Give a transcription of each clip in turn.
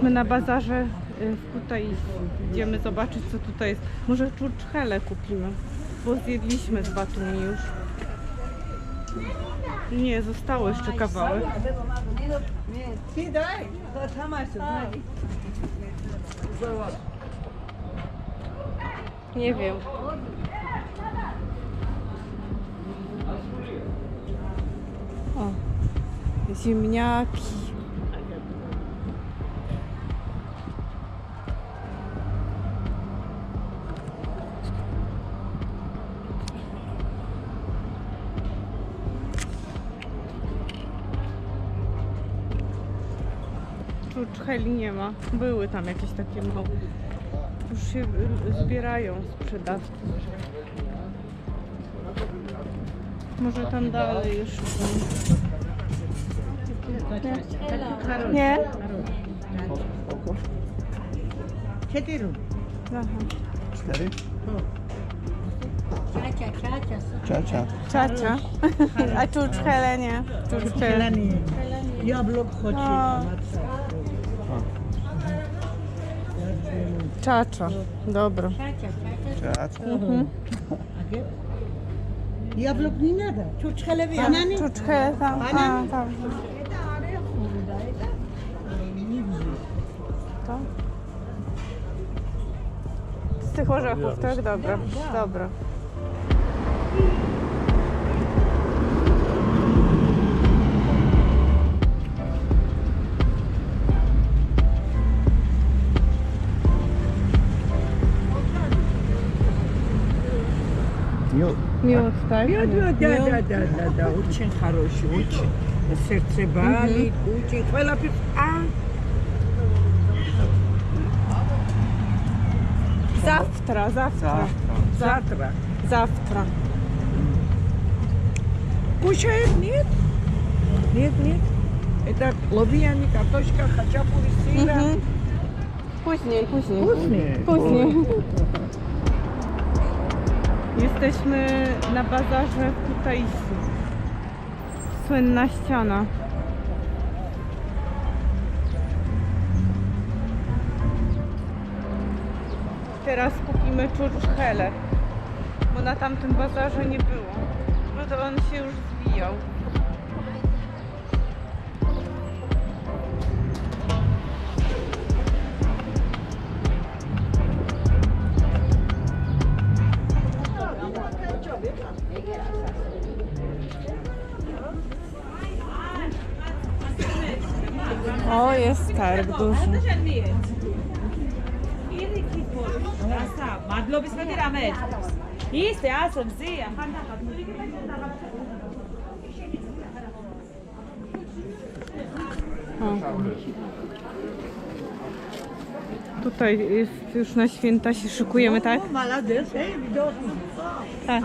Jesteśmy na bazarze y, w Kutaisi. Idziemy zobaczyć co tutaj jest. Może czurczchele kupimy, bo zjedliśmy z Batumi już. Nie, zostało jeszcze kawałek. Nie wiem. O, ziemniaki. Czuczheli nie ma. Były tam jakieś takie małe. Już się zbierają sprzedawcy. Może tam dalej jeszcze. Nie? Cztery. Aha. Cztery? Czacia. Czacia. A czuczhele nie. Czuczhele. Helenie. Jablok chodzi. Czacza. Dobra. Czacia. Jablok nie nada. Czuczchele Banany? Czuczhele tam. A, tam. To? Z tych orzechów, tak? Dobra. Dobra. Miód. Miód, tak? Да, да, да, да, да, да, очень хороший, очень. Сердце болит, очень. А, Завтра, завтра. завтра. Завтра. Кушает? Нет? Нет, нет. Это лобиями, картошка, хачапури, сыра. Mhm. Później, później. Вкусный. Jesteśmy na bazarze w Kutaisi. Słynna ściana. Teraz kupimy czurczchele, bo na tamtym bazarze nie było. No to on się już zwijał. O, jest targ duży. O. Tutaj jest już na święta się szykujemy, tak? Tak.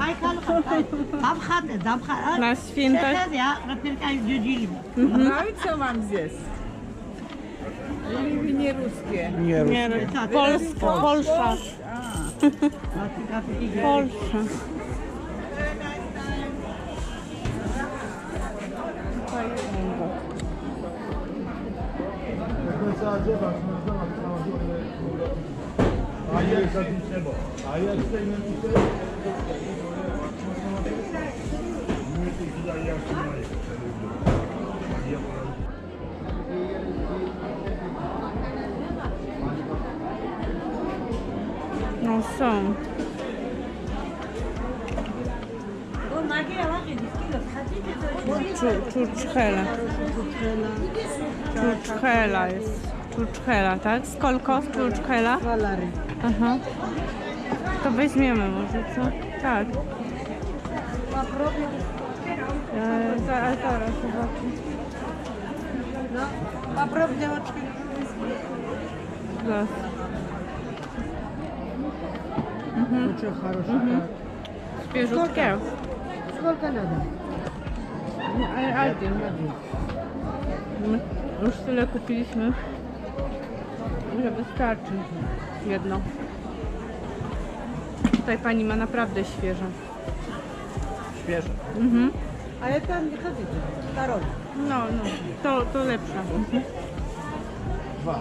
Na święta. Ja, Raperka jest dziedziną. Mhm. No i co mam zjeść? Oliwy nie ruskie. Nie ruskie. tak, Polska. Polsza. Polsza. A jak? A jak jak. są. Czurczchela. Czurczchela jest. Czurczchela, tak? Z kolkow czurczchela? Aha. To weźmiemy może, co? Tak. Eee, zaraz, zaraz, zobaczymy. No, ma problem oczki. Zaraz. Очень хороший. Świeżutkie. Сколько надо? Ale один. My już tyle kupiliśmy, że wystarczy jedno. Tutaj pani ma naprawdę świeże. Świeże. Mhm. А это не хотите? Второй. No, no, to, to lepsze. Mhm. Dwa.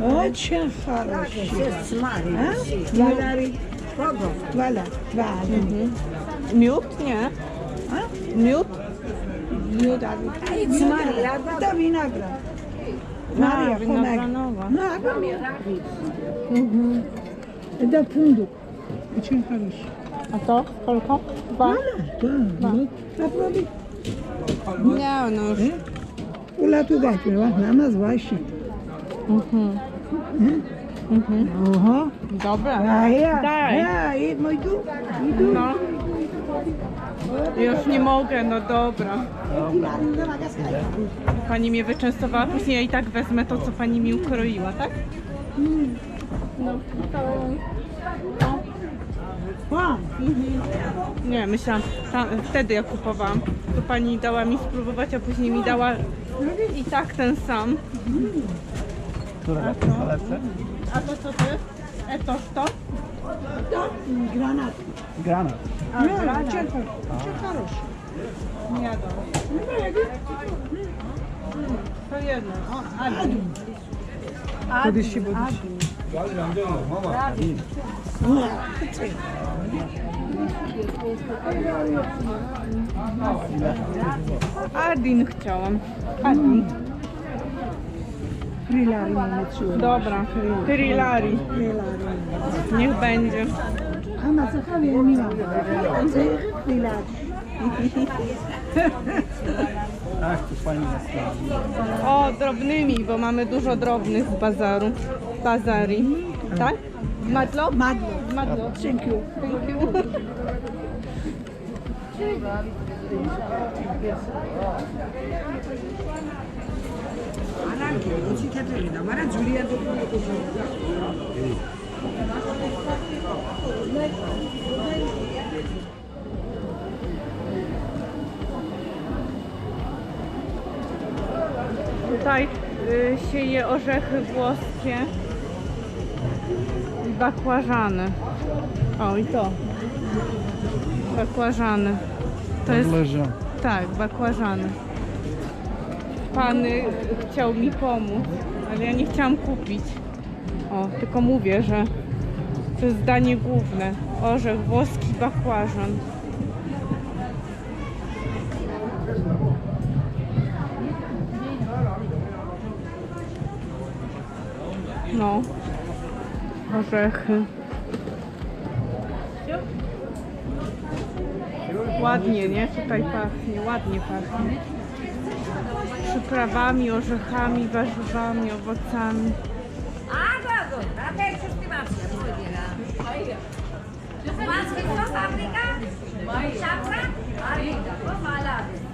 Очень хороший. Валерий. Валя. Валя. Miód? Nie. Miód? Maria, da vinagre. A, Maria, winogronowa. No, a mnie Это фундук. Очень хороший. A to? Kolko? Dwa? Tak, tak, tak. Dwa. Zaprobi. Miał nóż. Ulatować, na nas właśnie. Mhm. Mhm. Oho. Dobra. A ja, Daj. ja, i mój tu, i tu. No. Już nie mogę, no dobra. Pani mnie wyczęstowała, później ja i tak wezmę to, co pani mi ukroiła, tak? Mm. No. Wow. Nie, myślałam, tam, wtedy ja kupowałam, to pani dała mi spróbować, a później mi dała i tak ten sam. Które A to? lepsze? A to co to jest? E to to? To? Granat. Granat. A, no, granat. Czerwony. Nie jadą. To jedno. O, adum. Adum. Podejście, Adin chciałam. Adin. Trilari mamy czułem. Dobra, trilari. Niech będzie. A na co chawie miła. Trilari. Ach, tu pani O, drobnymi, bo mamy dużo drobnych z bazaru. Bazari. Tak? Madlo? Madlo. Madlo. Thank you. Thank you. Tutaj y, sieje orzechy włoskie bakłażany. O i to. Bakłażany. To jest tak, bakłażany. Pan y, chciał mi pomóc, ale ja nie chciałam kupić. O, tylko mówię, że to jest danie główne. Orzech włoski, bakłażan. No, orzechy. Ładnie, nie? Tutaj pachnie, ładnie pachnie. Przyprawami, orzechami, warzywami, owocami. Mas que só fábrica? Chakra? Arriba, vamos falar.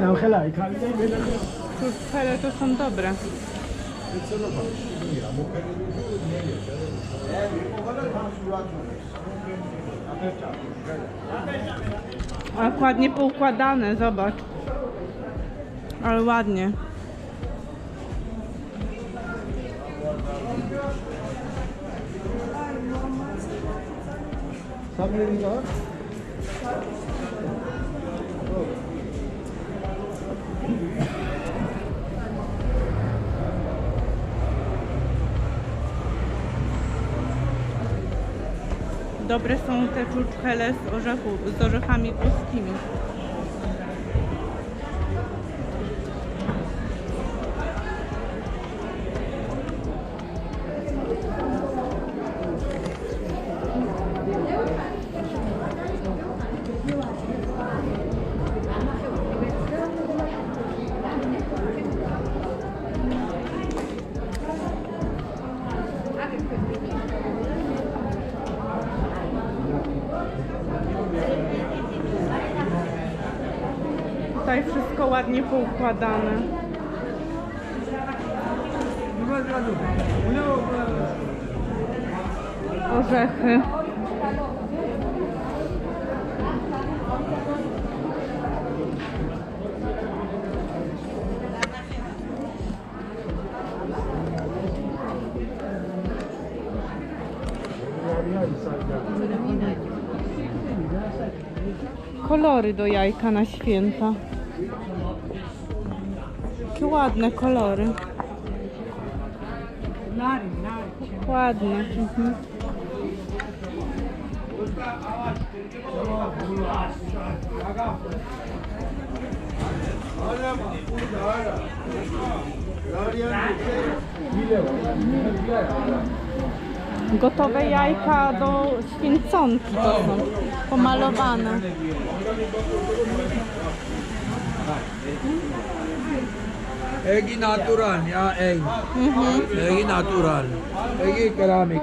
ten, Angelajka. To są dobre. Ale ładnie poukładane, zobacz. Ale ładnie. Sam nie widziałeś? Dobre są te czuczkele z, orzechu, z orzechami włoskimi. Ładnie poukładane. Orzechy. Kolory do jajka na święta. Ładne kolory. Ładne. Mhm. Gotowe jajka do święconki to są. Pomalowane. Egg natural, yeah, egg. Mm-hmm. Egg natural. Egg economic.